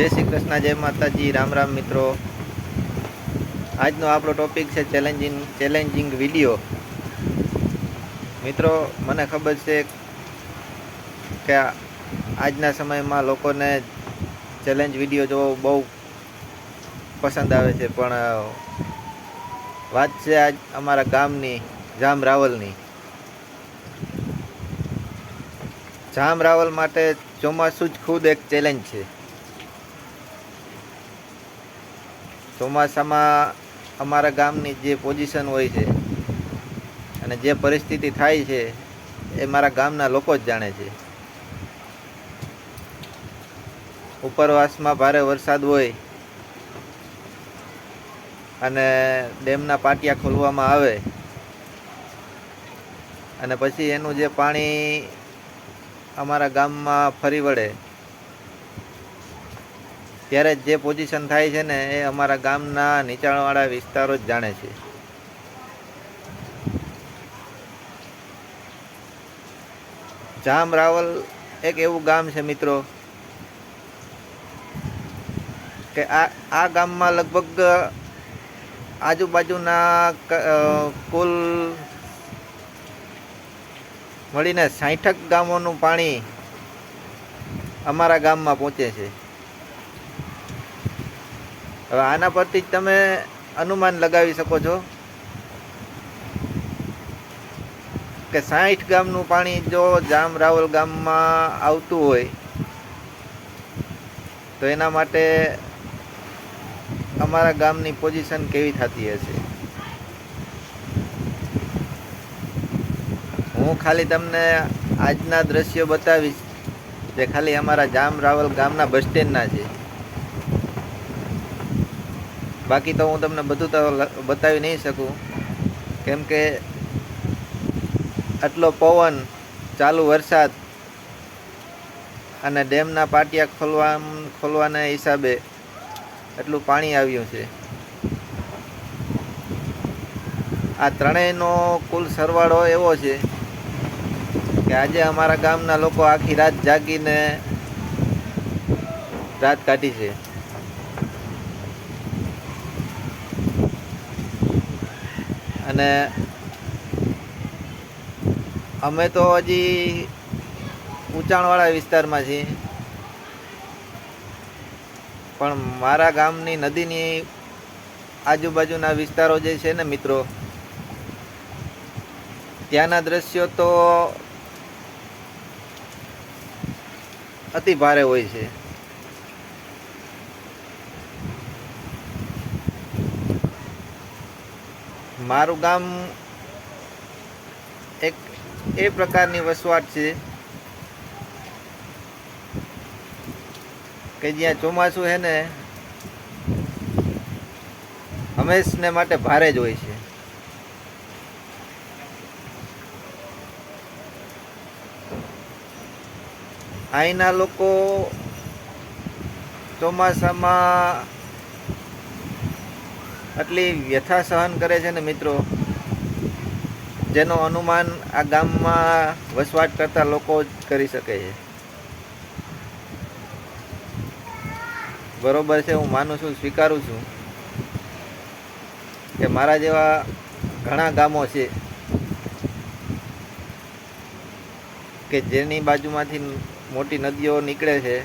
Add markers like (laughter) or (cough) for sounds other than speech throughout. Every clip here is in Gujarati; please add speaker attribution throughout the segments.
Speaker 1: જય શ્રી કૃષ્ણ, જય માતાજી, રામ રામ મિત્રો. આજનો આપણો ટોપિક છે ચેલેન્જિંગ ચેલેન્જિંગ વીડિયો મિત્રો, મને ખબર છે કે આજના સમયમાં લોકોને ચેલેન્જ વીડિયો જોવો બહુ પસંદ આવે છે, પણ વાત છે આજ અમારા ગામની, જામ રાવલની. જામ રાવલ માટે ચોમાસું જ ખુદ એક ચેલેન્જ છે. ચોમાસામાં અમારા ગામની જે પોઝિશન હોય છે અને જે પરિસ્થિતિ થાય છે, એ મારા ગામના લોકો જ જાણે છે. ઉપરવાસમાં ભારે વરસાદ હોય અને ડેમના પાટિયા ખોલવામાં આવે અને પછી એનું જે પાણી અમારા ગામમાં ફરી વળે ત્યારે જે પોઝિશન થાય છે ને, એ અમારા ગામના નીચાણવાળા વિસ્તારો જ જાણે છે. જામ રાવલ એક એવું ગામ છે મિત્રો, કે આ આ ગામમાં લગભગ આજુબાજુના કુલ મળીને સાઠક ગામોનું પાણી અમારા ગામમાં પહોંચે છે. હવે આના પરથી જ તમે અનુમાન લગાવી શકો છો કે સાઠ ગામનું પાણી જો જામ રાવલ ગામમાં આવતું હોય, તો એના માટે અમારા ગામની પોઝિશન કેવી થતી હશે? હું ખાલી તમને આજના દ્રશ્યો બતાવીશ જે ખાલી અમારા જામ રાવલ ગામના બસ સ્ટેન્ડના છે. બાકી તો હું તમને બધું તો બતાવી નહીં શકું. કેમ કે આટલો પવન, ચાલુ વરસાદ અને ડેમના પાટિયા ખોલવા ખોલવાના હિસાબે એટલું પાણી આવ્યું છે. આ ત્રણેયનો કુલ સરવાળો એવો છે કે આજે અમારા ગામના લોકો આખી રાત જાગીને રાત કાઢી છે. અને અમે તો હજી ઊંચાણવાળા વિસ્તારમાં છીએ. પણ મારા ગામની નદીની આજુબાજુના વિસ્તારો જે છે ને મિત્રો, ત્યાંના દ્રશ્યો તો અતિ ભારે હોય છે. મારું ગામ એક એ પ્રકારની વસવાટ છે કે જ્યાં ચોમાસું છે ને, હંમેશને માટે ભારે જ હોય છે. અહીંના લોકો ચોમાસામાં આટલી વ્યથા સહન કરે છે ને મિત્રો, જેનો અનુમાન આ ગામમાં વસવાટ કરતા લોકો જ કરી શકે છે. બરોબર છે, હું માનું છું, સ્વીકારું છું કે મારા જેવા ઘણા ગામો છે કે જેની બાજુમાંથી મોટી નદીઓ નીકળે છે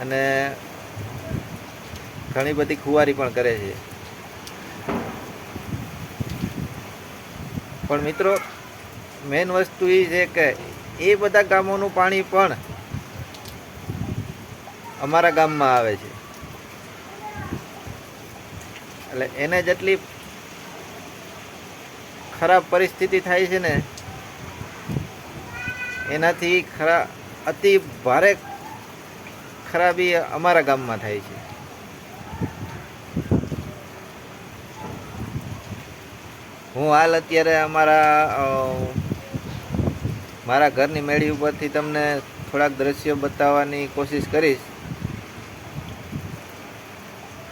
Speaker 1: અને ઘણી બધી ખુવારી પણ કરે છે. પણ મિત્રો મેન વસ્તુ એ છે કે એ બધા ગામોનું પાણી પણ અમારા ગામમાં આવે છે. એટલે એને જેટલી ખરાબ પરિસ્થિતિ થાય છે ને, એનાથી ખરા અતિ ભારે ખરાબી અમારા ગામમાં થાય છે. હું હાલ અત્યારે અમારા મારા ઘરની મેળી ઉપરથી તમને થોડાક દ્રશ્યો બતાવવાની કોશિશ કરીશ.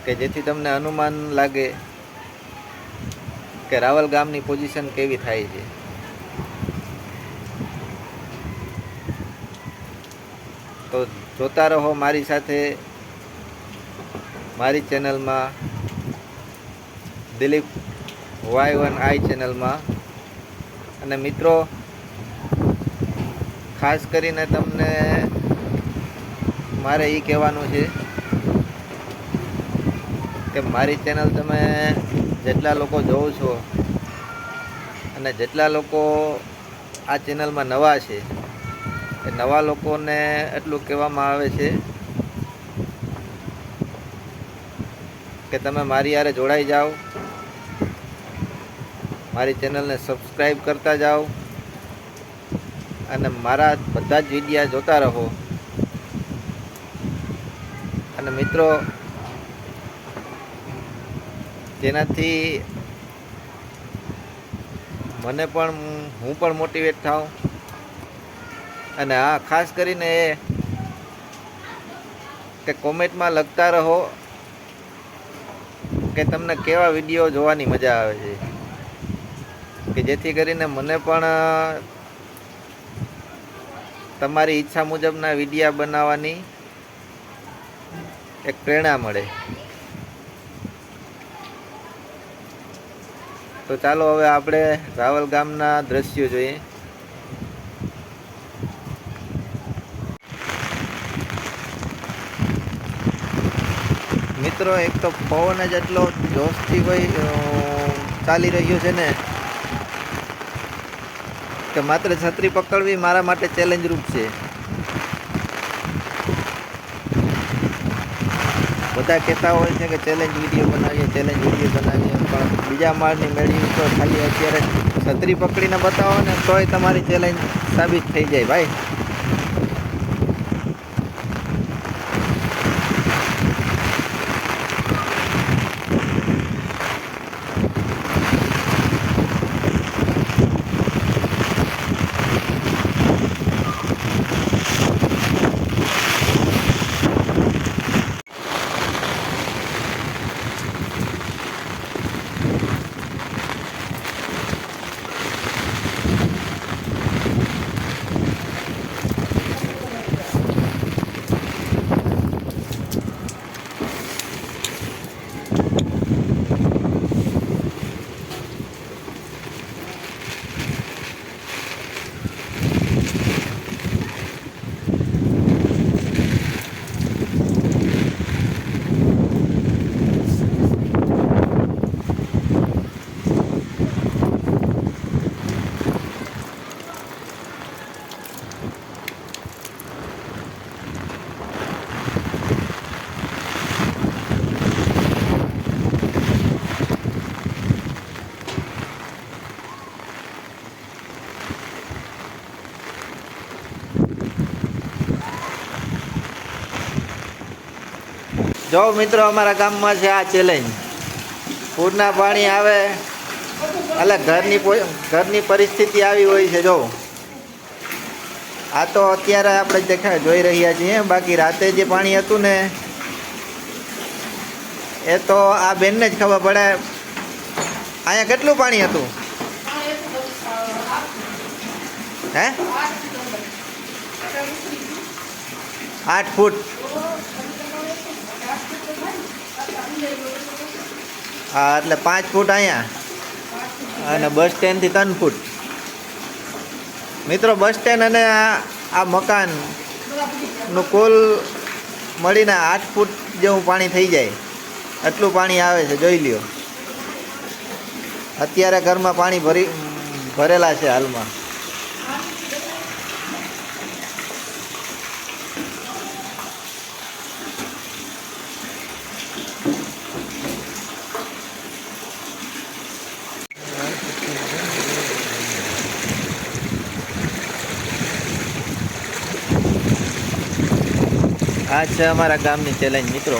Speaker 1: કે જેથી તમને અનુમાન લાગે કે રાવલ ગામની પોઝિશન કેવી થાય છે. તો જોતા રહો મારી સાથે, મારી ચેનલમાં દિલીપ વાય વન આઈ ચેનલમાં અને મિત્રો, ખાસ કરીને તમને મારે એ કહેવાનું છે કે મારી ચેનલ તમે જેટલા લોકો જોવો છો અને જેટલા લોકો આ ચેનલમાં નવા છે, એ નવા લોકોને એટલું કહેવામાં આવે છે કે તમે મારી યારે જોડાઈ જાઓ. મારી ચેનલને સબસ્ક્રાઈબ કરતા જાઓ અને મારા બધા જ વિડીયા જોતા રહો. અને મિત્રો, જેનાથી મને પણ, હું પણ મોટિવેટ થાઉં. અને હા ખાસ કરીને એ કે કોમેન્ટમાં લખતા રહો કે તમને કેવા વીડિયો જોવાની મજા આવે છે. કે જેથી કરીને મને પણ તમારી ઈચ્છા મુજબના વિડીયા બનાવવાની એક પ્રેરણા મળે. તો ચાલો હવે આપણે રાવલ ગામના દ્રશ્યો જોઈએ. મિત્રો, એક તો પવન જ એટલો જોશથી ભાઈ ચાલી રહ્યો છે ને. કે માત્ર છત્રી પકડવી મારા માટે ચેલેન્જ રૂપ છે. બધા કહેતા હોય છે કે ચેલેન્જ વીડિયો બનાવીએ ચેલેન્જ વીડિયો બનાવીએ, પણ બીજા માળની મેળવી તો ખાલી અત્યારે છત્રી પકડીને બતાવો ને તોય તમારી ચેલેન્જ સાબિત થઈ જાય, ભાઈ. જો મિત્રો અમારા ગામમાં છે આ ચેલેન્જ પૂરના પાણી આવે, એટલે ઘરની ઘરની પરિસ્થિતિ આવી હોય છે, જો. આ તો અત્યારે આપણે દેખા જોઈ રહ્યા છીએ, બાકી રાતે જે પાણી હતું ને, એ તો આ બેનને જ ખબર પડે. અહીંયા કેટલું પાણી હતું? હે? આઠ ફૂટ. હા, એટલે પાંચ ફૂટ અહીંયા. અને બસ સ્ટેન્ડથી ત્રણ ફૂટ. મિત્રો, બસ સ્ટેન્ડ અને આ આ મકાનનું કુલ મળીને આઠ ફૂટ જેવું પાણી થઈ જાય. એટલું પાણી આવે છે, જોઈ લ્યો. અત્યારે ઘરમાં પાણી ભરી, ભરેલા છે હાલમાં. આ છે અમારા ગામની ચેલેન્જ મિત્રો.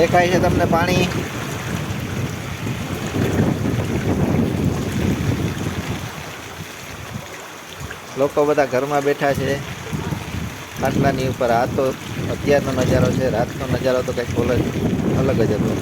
Speaker 1: દેખાય છે તમને પાણી. લોકો બધા ઘરમાં બેઠા છે. ખાટલાની ઉપર આ તો અત્યારનો નજારો છે, રાતનો નજારો તો કંઈક અલગ અલગ જ હતો.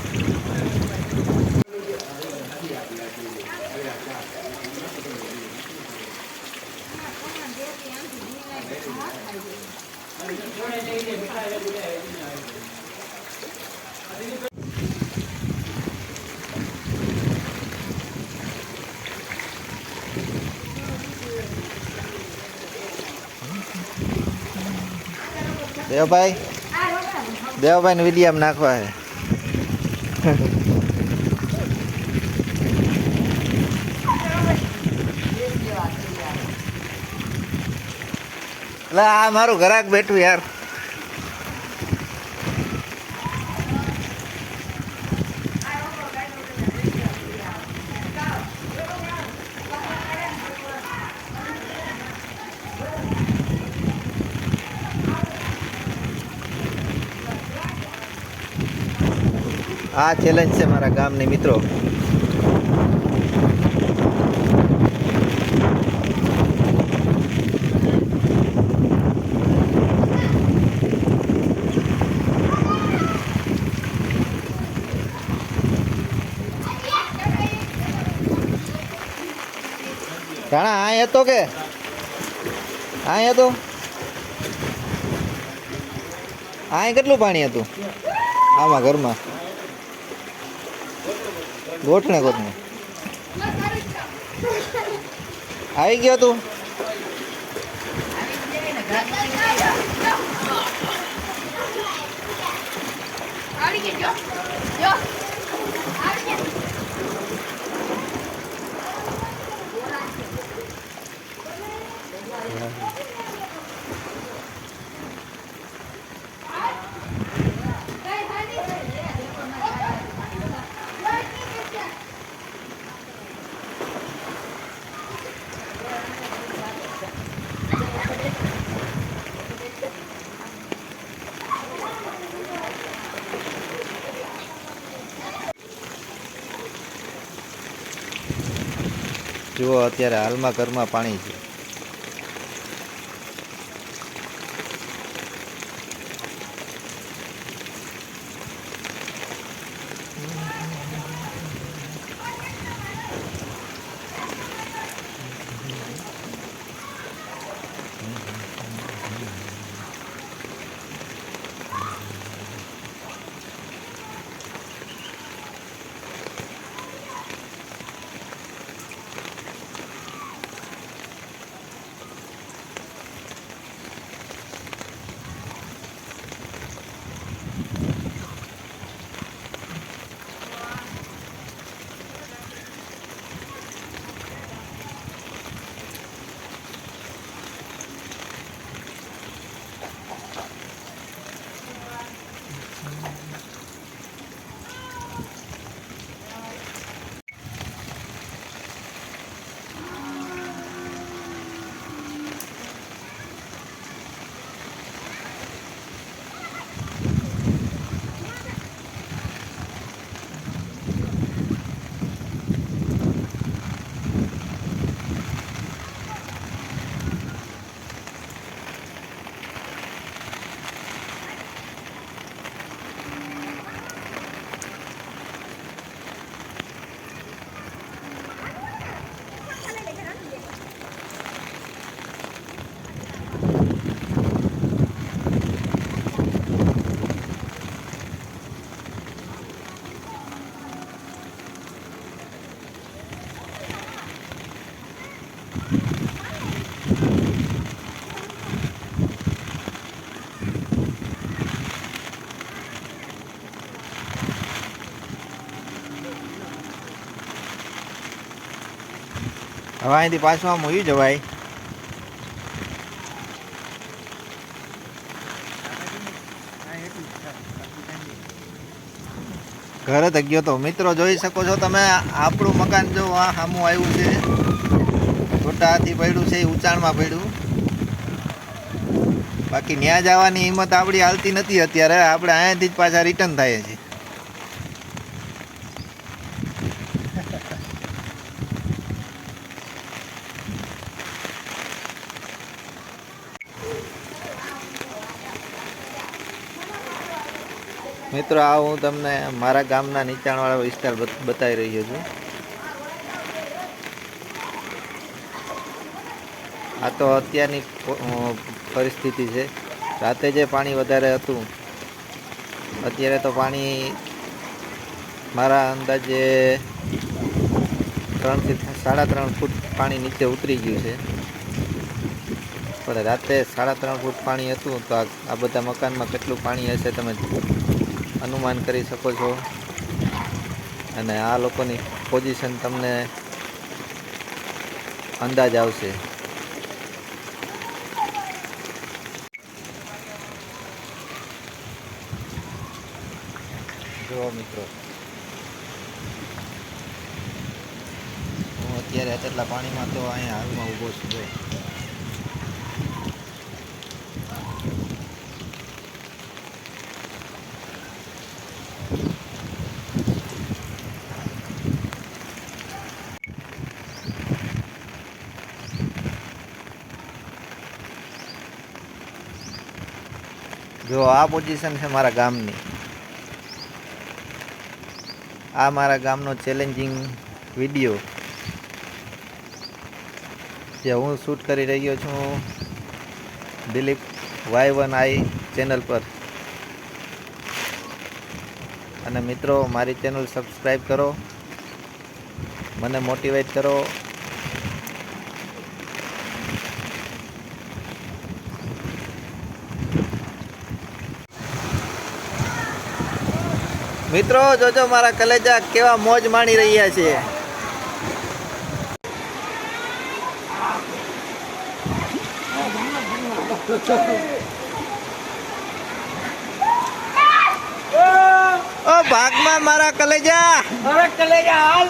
Speaker 1: દેવભાઈ? દેવભાઈ ને વિડીયામ નાખવા છે આ મારું ઘરાક બેઠું યાર. આ ચેલેન્જ છે મારા ગામની મિત્રો. રાણા આ હતો કે? આ હતો? આ કેટલું પાણી હતું? આમાં, ઘરમાં? ગોઠણે ગોઠણે આવી ગયો તું. જુઓ અત્યારે હાલમાં ઘરમાં પાણી છે. હવે અહીંથી પાછું આમ હોઈ જવાય. ઘરે જ ગયો તો. મિત્રો જોઈ શકો છો તમે, આપણું મકાન જો આ સામું આવ્યું છે. છોટાથી પડ્યું છે, એ ઉંચાણમાં પડ્યું. બાકી ન્યા જવાની હિંમત આપણી હાલતી નથી અત્યારે. આપણે અહીંયાથી જ પાછા રિટર્ન થાય છે. મિત્રો, આ હું તમને મારા ગામના નીચાણવાળા વિસ્તાર બતાવી રહ્યો છું. આ તો અત્યારની પરિસ્થિતિ છે. રાતે જે પાણી વધારે હતું, અત્યારે તો પાણી મારા અંદાજે ત્રણથી સાડા ત્રણ ફૂટ પાણી નીચે ઉતરી ગયું છે. પણ રાતે સાડા ત્રણ ફૂટ પાણી હતું, તો આ બધા મકાનમાં કેટલું પાણી હશે તમે અનુમાન કરી શકો છો. અને આ લોકોની પોઝિશન તમને અંદાજ આવશે. જુઓ મિત્રો. હું અત્યારે આટલા પાણીમાં તો અહીંયા હાલમાં ઊભો છું. જો આ પોઝિશન છે મારા ગામની. આ મારા ગામનો ચેલેન્જિંગ વીડિયો જે હું શૂટ કરી રહ્યો છું Dilip Y one I channel પર. અને મિત્રો, મારી ચેનલ સબસ્ક્રાઈબ કરો. મને મોટિવેટ કરો. મિત્રો જોજો મારા કલેજા કેવા મોજ માણી રહ્યા છે. (laughs) ઓ ભાગમાં મારા કલેજા.
Speaker 2: મારા કલેજા હાલ.